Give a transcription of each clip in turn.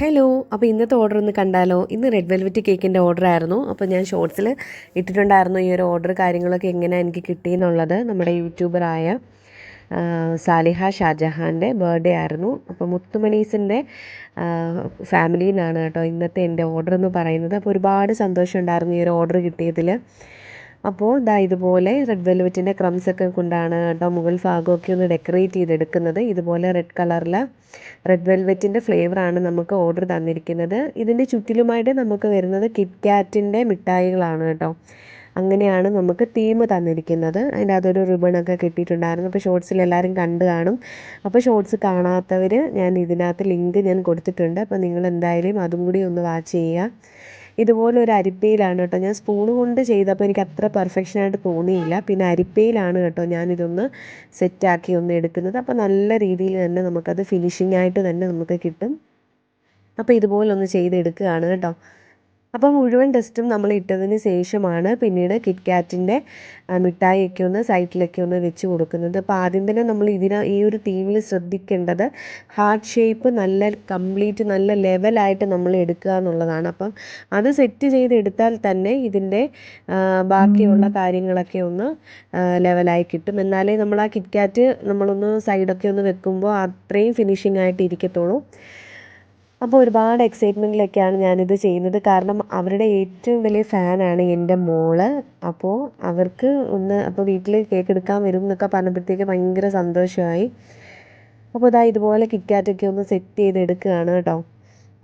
Hello അപ്പോൾ ഇന്നത്തെ order ഒന്ന് കണ്ടാലോ? ഇന്ന് റെഡ് വെൽവെറ്റ് കേക്കിന്റെ ഓർഡർ ആയിരുന്നു. അപ്പോൾ ഞാൻ ഷോർട്സിൽ ഇട്ടിട്ടുണ്ടായിരുന്നു ഈ ഒരു ഓർഡർ കാര്യങ്ങളൊക്കെ എങ്ങനെയാണ് എനിക്ക് കിട്ടിയെന്നുള്ളത്. നമ്മുടെ യൂട്യൂബറായ സാലിഹ ഷാജഹാന്റെ ബർത്ത്ഡേ ആയിരുന്നു. അപ്പോൾ മുത്തുമണീസിന്റെ ഫാമിലിയിൽ നിന്നാണ് കേട്ടോ ഇന്നത്തെ എന്റെ ഓർഡർ എന്ന് പറയുന്നത്. അപ്പോൾ ഒരുപാട് സന്തോഷമുണ്ടായിരുന്നു ഈ ഒരു ഓർഡർ കിട്ടിയതിൽ അപ്പോൾ ദാ ഇതുപോലെ റെഡ് വെൽവെറ്റിന്റെ ക്രംസ് ഒക്കെ കൊണ്ടാണ് കേട്ടോ മുകൾ ഭാഗമൊക്കെ ഒന്ന് ഡെക്കറേറ്റ് ചെയ്തെടുക്കുന്നത്. ഇതുപോലെ റെഡ് കളറിൽ റെഡ് വെൽവെറ്റിന്റെ ഫ്ലേവറാണ് നമുക്ക് ഓർഡർ തന്നിരിക്കുന്നത്. ഇതിന്റെ ചുറ്റിലുമായിട്ട് നമുക്ക് വരുന്നത് കിറ്റ്കാറ്റിന്റെ മിഠായികളാണ് കേട്ടോ. അങ്ങനെയാണ് നമുക്ക് തീം തന്നിരിക്കുന്നത്. അതിന്റെ അതൊരു റിബണൊക്കെ കിട്ടിയിട്ടുണ്ടായിരുന്നു. അപ്പോൾ ഷോർട്സിൽ എല്ലാവരും കണ്ടു കാണും. അപ്പോൾ ഷോർട്സ് കാണാത്തവർ ഞാൻ ഇതിനകത്ത് ലിങ്ക് ഞാൻ കൊടുത്തിട്ടുണ്ട്. അപ്പോൾ നിങ്ങൾ എന്തായാലും അതും കൂടി ഒന്ന് വാച്ച് ചെയ്യുക. ഇതുപോലെ ഒരു അരിപ്പയിലാണ് കേട്ടോ. ഞാൻ സ്പൂൺ കൊണ്ട് ചെയ്തപ്പോൾ എനിക്ക് അത്ര പെർഫെക്ഷനായിട്ട് തോന്നിയില്ല. പിന്നെ അരിപ്പയിലാണ് കേട്ടോ ഞാനിതൊന്ന് സെറ്റാക്കി ഒന്ന് എടുക്കുന്നത്. അപ്പോൾ നല്ല രീതിയിൽ തന്നെ നമുക്കത് ഫിനിഷിംഗ് ആയിട്ട് തന്നെ നമുക്ക് കിട്ടും. അപ്പോൾ ഇതുപോലെ ഒന്ന് ചെയ്തെടുക്കുകയാണ് കേട്ടോ. അപ്പോൾ മുഴുവൻ ടെസ്റ്റും നമ്മൾ ഇട്ടതിന് ശേഷമാണ് പിന്നീട് കിറ്റ് കാറ്റിന്റെ മിഠായിയൊക്കെ ഒന്ന് സൈഡിലൊക്കെ ഒന്ന് വെച്ച് കൊടുക്കുന്നത്. അപ്പോൾ ആദ്യം തന്നെ നമ്മൾ ഇതിന് ഈ ഒരു തീമിൽ ശ്രദ്ധിക്കേണ്ടത് ഹാർട്ട് ഷേപ്പ് നല്ല കംപ്ലീറ്റ് നല്ല ലെവലായിട്ട് നമ്മൾ എടുക്കുക എന്നുള്ളതാണ്. അപ്പം അത് സെറ്റ് ചെയ്തെടുത്താൽ തന്നെ ഇതിന്റെ ബാക്കിയുള്ള കാര്യങ്ങളൊക്കെ ഒന്ന് ലെവലായി കിട്ടും. എന്നാലേ നമ്മൾ ആ കിറ്റ് കാറ്റ് നമ്മളൊന്ന് സൈഡൊക്കെ ഒന്ന് വെക്കുമ്പോൾ അത്രയും ഫിനിഷിംഗ് ആയിട്ട് ഇരിക്കത്തുള്ളൂ. അപ്പോൾ ഒരുപാട് എക്സൈറ്റ്മെന്റിലൊക്കെയാണ് ഞാനിത് ചെയ്യുന്നത്. കാരണം അവരുടെ ഏറ്റവും വലിയ ഫാനാണ് എന്റെ മോൾ. അപ്പോൾ അവർക്ക് ഒന്ന് അപ്പോൾ വീട്ടിൽ കേക്ക് എടുക്കാൻ വരും എന്നൊക്കെ പറഞ്ഞപ്പോഴത്തേക്ക് ഭയങ്കര സന്തോഷമായി. അപ്പോൾ ഇതാ ഇതുപോലെ കിറ്റ്കാറ്റൊക്കെ ഒന്ന് സെറ്റ് ചെയ്ത് എടുക്കുകയാണ് കേട്ടോ.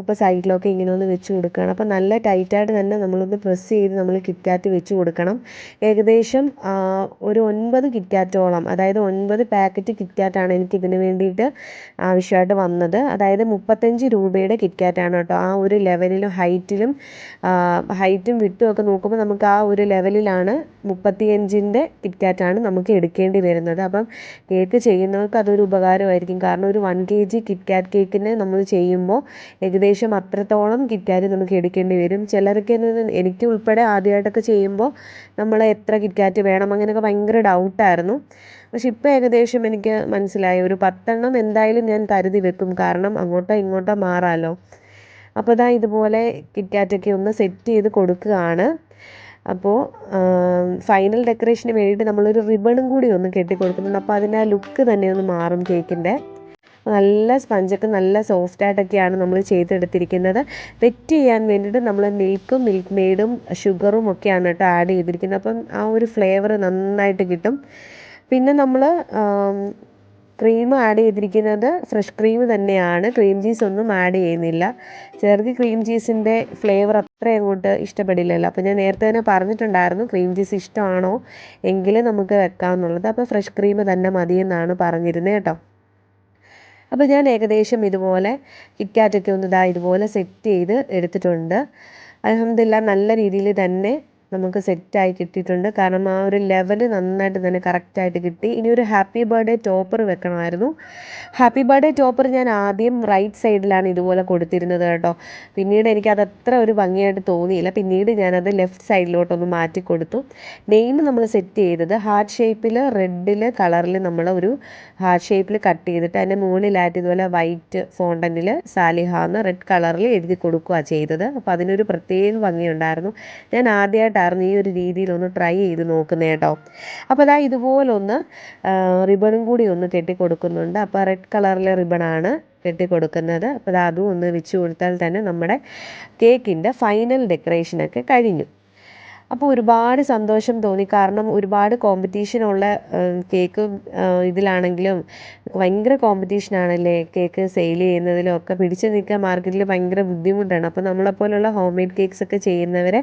അപ്പോൾ സൈഡിലൊക്കെ ഇങ്ങനെ ഒന്ന് വെച്ച് കൊടുക്കുകയാണ്. അപ്പോൾ നല്ല ടൈറ്റായിട്ട് തന്നെ നമ്മളൊന്ന് പ്രസ് ചെയ്ത് നമ്മൾ കിറ്റ്കാറ്റ് വെച്ച് കൊടുക്കണം. ഏകദേശം ഒരു ഒൻപത് കിറ്റ്കാറ്റോളം അതായത് ഒൻപത് പാക്കറ്റ് കിറ്റ്കാറ്റാണ് എനിക്ക് ഇതിന് വേണ്ടിയിട്ട് ആവശ്യമായിട്ട് വന്നത്. അതായത് മുപ്പത്തഞ്ച് രൂപയുടെ കിറ്റ്കാറ്റാണ് കേട്ടോ. ആ ഒരു ലെവലിലും ഹൈറ്റിലും ഹൈറ്റും വിട്ടും ഒക്കെ നോക്കുമ്പോൾ നമുക്ക് ആ ഒരു ലെവലിലാണ് മുപ്പത്തിയഞ്ചിന്റെ കിറ്റ്കാറ്റാണ് നമുക്ക് എടുക്കേണ്ടി വരുന്നത്. അപ്പം കേക്ക് ചെയ്യുന്നവർക്ക് അതൊരു ഉപകാരമായിരിക്കും. കാരണം ഒരു വൺ കെ ജി കിറ്റ്കാറ്റ് കേക്കിന് നമ്മൾ ചെയ്യുമ്പോൾ ഏകദേശം അത്രത്തോളം കിറ്റ്കാറ്റ് നമുക്ക് എടുക്കേണ്ടി വരും. ചിലർക്ക് എനിക്ക് ഉൾപ്പെടെ ആദ്യമായിട്ടൊക്കെ ചെയ്യുമ്പോൾ നമ്മൾ എത്ര കിറ്റ്കാറ്റ് വേണം അങ്ങനെയൊക്കെ ഭയങ്കര ഡൗട്ടായിരുന്നു. പക്ഷെ ഇപ്പോൾ ഏകദേശം എനിക്ക് മനസ്സിലായി. ഒരു പത്തെണ്ണം എന്തായാലും ഞാൻ കരുതി വെക്കും. കാരണം അങ്ങോട്ടോ ഇങ്ങോട്ടോ മാറാമല്ലോ അപ്പോൾ ദാ ഇതുപോലെ കിറ്റ്കാറ്റൊക്കെ ഒന്ന് സെറ്റ് ചെയ്ത് കൊടുക്കുകയാണ്. അപ്പോൾ ഫൈനൽ ഡെക്കറേഷന് വേണ്ടിയിട്ട് നമ്മളൊരു റിബണും കൂടി ഒന്ന് കെട്ടി കൊടുക്കുന്നുണ്ട് അപ്പോൾ അതിന്റെ ആ ലുക്ക് തന്നെ ഒന്ന് മാറും കേക്കിന്റെ നല്ല സ്പഞ്ചൊക്കെ നല്ല സോഫ്റ്റ് ആയിട്ടൊക്കെയാണ് നമ്മൾ ചെയ്തെടുത്തിരിക്കുന്നത്. വെറ്റ് ചെയ്യാൻ വേണ്ടിയിട്ട് നമ്മൾ മിൽക്കും മിൽക്ക് മെയ്ഡും ഷുഗറും ഒക്കെയാണ് കേട്ടോ ആഡ് ചെയ്തിരിക്കുന്നത്. അപ്പം ആ ഒരു ഫ്ലേവർ നന്നായിട്ട് കിട്ടും. പിന്നെ നമ്മൾ ക്രീം ആഡ് ചെയ്തിരിക്കുന്നത് ഫ്രഷ് ക്രീം തന്നെയാണ്. ക്രീം ചീസ് ഒന്നും ആഡ് ചെയ്യുന്നില്ല. ചിലർക്ക് ക്രീം ചീസിന്റെ ഫ്ലേവർ അത്ര അങ്ങോട്ട് ഇഷ്ടപ്പെടില്ലല്ലോ. അപ്പോൾ ഞാൻ നേരത്തെ തന്നെ പറഞ്ഞിട്ടുണ്ടായിരുന്നു ക്രീം ചീസ് ഇഷ്ടമാണോ എങ്കിൽ നമുക്ക് വെക്കാമെന്നുള്ളത് അപ്പോൾ ഫ്രഷ് ക്രീം തന്നെ മതിയെന്നാണ് പറഞ്ഞിരുന്നത് കേട്ടോ. അപ്പോൾ ഞാൻ ഏകദേശം ഇതുപോലെ കിറ്റ്കാറ്റൊക്കെ ഒന്ന് ഇതാ ഇതുപോലെ സെറ്റ് ചെയ്ത് എടുത്തിട്ടുണ്ട്. അലഹമില്ല നല്ല രീതിയിൽ തന്നെ നമുക്ക് സെറ്റായി കിട്ടിയിട്ടുണ്ട്. കാരണം ആ ഒരു ലെവൽ നന്നായിട്ട് തന്നെ കറക്റ്റായിട്ട് കിട്ടി. ഇനി ഒരു ഹാപ്പി ബർത്ത്ഡേ ടോപ്പർ വെക്കണമായിരുന്നു. ഹാപ്പി ബർത്ത്ഡേ ടോപ്പർ ഞാൻ ആദ്യം റൈറ്റ് സൈഡിലാണ് ഇതുപോലെ കൊടുത്തിരുന്നത് കേട്ടോ. പിന്നീട് എനിക്കത് അത്ര ഒരു ഭംഗിയായിട്ട് തോന്നിയില്ല. പിന്നീട് ഞാനത് ലെഫ്റ്റ് സൈഡിലോട്ടൊന്ന് മാറ്റി കൊടുത്തു. നെയിം നമ്മൾ സെറ്റ് ചെയ്തത് ഹാർട്ട് ഷേപ്പിൽ റെഡിൽ കളറിൽ നമ്മൾ ഒരു ഹാർട്ട് ഷേപ്പിൽ കട്ട് ചെയ്തിട്ട് അതിന്റെ മുകളിലായിട്ട് ഇതുപോലെ വൈറ്റ് ഫോണ്ടനിൽ സാലിഹ എന്ന് റെഡ് കളറിൽ എഴുതി കൊടുക്കുകയാണ് ചെയ്തത്. അപ്പോൾ അതിനൊരു പ്രത്യേക ഭംഗിയുണ്ടായിരുന്നു. ഞാൻ ആദ്യമായിട്ടായിരുന്നു ഈ ഒരു രീതിയിലൊന്ന് ട്രൈ ചെയ്ത് നോക്കുന്നത് കേട്ടോ അപ്പോൾ അതാ ഇതുപോലൊന്ന് റിബണും കൂടി ഒന്ന് കെട്ടി കൊടുക്കുന്നുണ്ട് അപ്പോൾ റെഡ് കളറിലെ റിബണാണ് കെട്ടി കൊടുക്കുന്നത് അപ്പോൾ അത് അതും ഒന്ന് വെച്ച് കൊടുത്താൽ തന്നെ നമ്മുടെ കേക്കിന്റെ ഫൈനൽ ഡെക്കറേഷനൊക്കെ കഴിഞ്ഞു. അപ്പോൾ ഒരുപാട് സന്തോഷം തോന്നി. കാരണം ഒരുപാട് കോമ്പറ്റീഷനുള്ള കേക്ക് ഇതിലാണെങ്കിലും ഭയങ്കര കോമ്പറ്റീഷനാണല്ലേ കേക്ക് സെയിൽ ചെയ്യുന്നതിലും ഒക്കെ. പിടിച്ചു നിൽക്കാൻ മാർക്കറ്റിൽ ഭയങ്കര ബുദ്ധിമുട്ടാണ്. അപ്പോൾ നമ്മളെപ്പോലുള്ള ഹോം മെയ്ഡ് കേക്ക്സ് ഒക്കെ ചെയ്യുന്നവരെ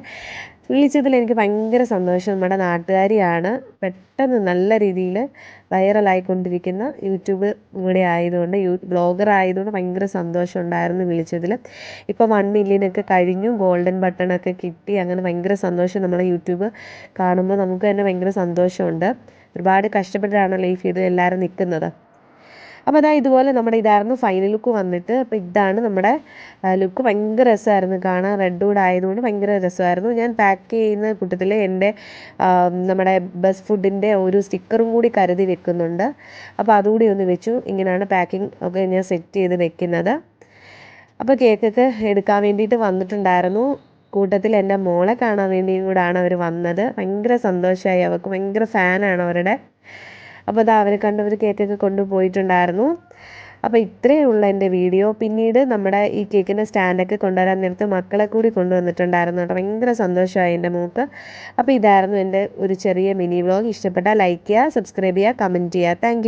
വിളിച്ചതിൽ എനിക്ക് ഭയങ്കര സന്തോഷം. നമ്മുടെ നാട്ടുകാരിയാണ് പെട്ടെന്ന് നല്ല രീതിയിൽ വൈറലായിക്കൊണ്ടിരിക്കുന്ന യൂട്യൂബ് കൂടെ ആയതുകൊണ്ട് യൂ ബ്ലോഗർ ആയതുകൊണ്ട് ഭയങ്കര സന്തോഷം ഉണ്ടായിരുന്നു വിളിച്ചതിൽ. ഇപ്പോൾ വൺ മില്യനൊക്കെ കഴിഞ്ഞു ഗോൾഡൻ ബട്ടണൊക്കെ കിട്ടി. അങ്ങനെ ഭയങ്കര സന്തോഷം നമ്മളെ യൂട്യൂബ് കാണുമ്പോൾ നമുക്ക് തന്നെ ഭയങ്കര സന്തോഷമുണ്ട്. ഒരുപാട് കഷ്ടപ്പെട്ടാണല്ലോ ഈ ഫീൽഡിൽ എല്ലാവരും നിൽക്കുന്നത്. അപ്പോൾ അതാ ഇതുപോലെ നമ്മുടെ ഇതായിരുന്നു ഫൈനൽ ലുക്ക് വന്നിട്ട് അപ്പോൾ ഇതാണ് നമ്മുടെ ലുക്ക് ഭയങ്കര രസമായിരുന്നു കാണാൻ. റെഡ് വുഡ് ആയതുകൊണ്ട് ഭയങ്കര രസമായിരുന്നു. ഞാൻ പാക്ക് ചെയ്യുന്ന കൂട്ടത്തിൽ എന്റെ നമ്മുടെ ബസ് ഫുഡിന്റെ ഒരു സ്റ്റിക്കറും കൂടി കരുതി വെക്കുന്നുണ്ട്. അപ്പോൾ അതുകൂടി ഒന്ന് വെച്ചു. ഇങ്ങനെയാണ് പാക്കിംഗ് ഒക്കെ ഞാൻ സെറ്റ് ചെയ്ത് വെക്കുന്നത്. അപ്പോൾ കേക്കൊക്കെ എടുക്കാൻ വേണ്ടിയിട്ട് വന്നിട്ടുണ്ടായിരുന്നു. കൂട്ടത്തിൽ എന്റെ മോളെ കാണാൻ വേണ്ടിയും കൂടാണ് അവർ വന്നത്. ഭയങ്കര സന്തോഷമായി. അവർക്ക് ഭയങ്കര ഫാനാണ് അവരുടെ. അപ്പോൾ അത് അവരെ കണ്ടവർ കേക്കൊക്കെ കൊണ്ടുപോയിട്ടുണ്ടായിരുന്നു. അപ്പോൾ ഇത്രയേ ഉള്ളൂ എന്റെ വീഡിയോ. പിന്നീട് നമ്മുടെ ഈ കേക്കിന്റെ സ്റ്റാൻഡൊക്കെ കൊണ്ടുവരാൻ നേരത്ത് മക്കളെ കൂടി കൊണ്ടുവന്നിട്ടുണ്ടായിരുന്നു കേട്ടോ. ഭയങ്കര സന്തോഷമായി എന്റെ മൂക്ക്. അപ്പോൾ ഇതായിരുന്നു എന്റെ ഒരു ചെറിയ മിനി വ്ളോഗ് ഇഷ്ടപ്പെട്ടാൽ ലൈക്ക് ചെയ്യുക സബ്സ്ക്രൈബ് ചെയ്യുക കമന്റ് ചെയ്യുക. താങ്ക്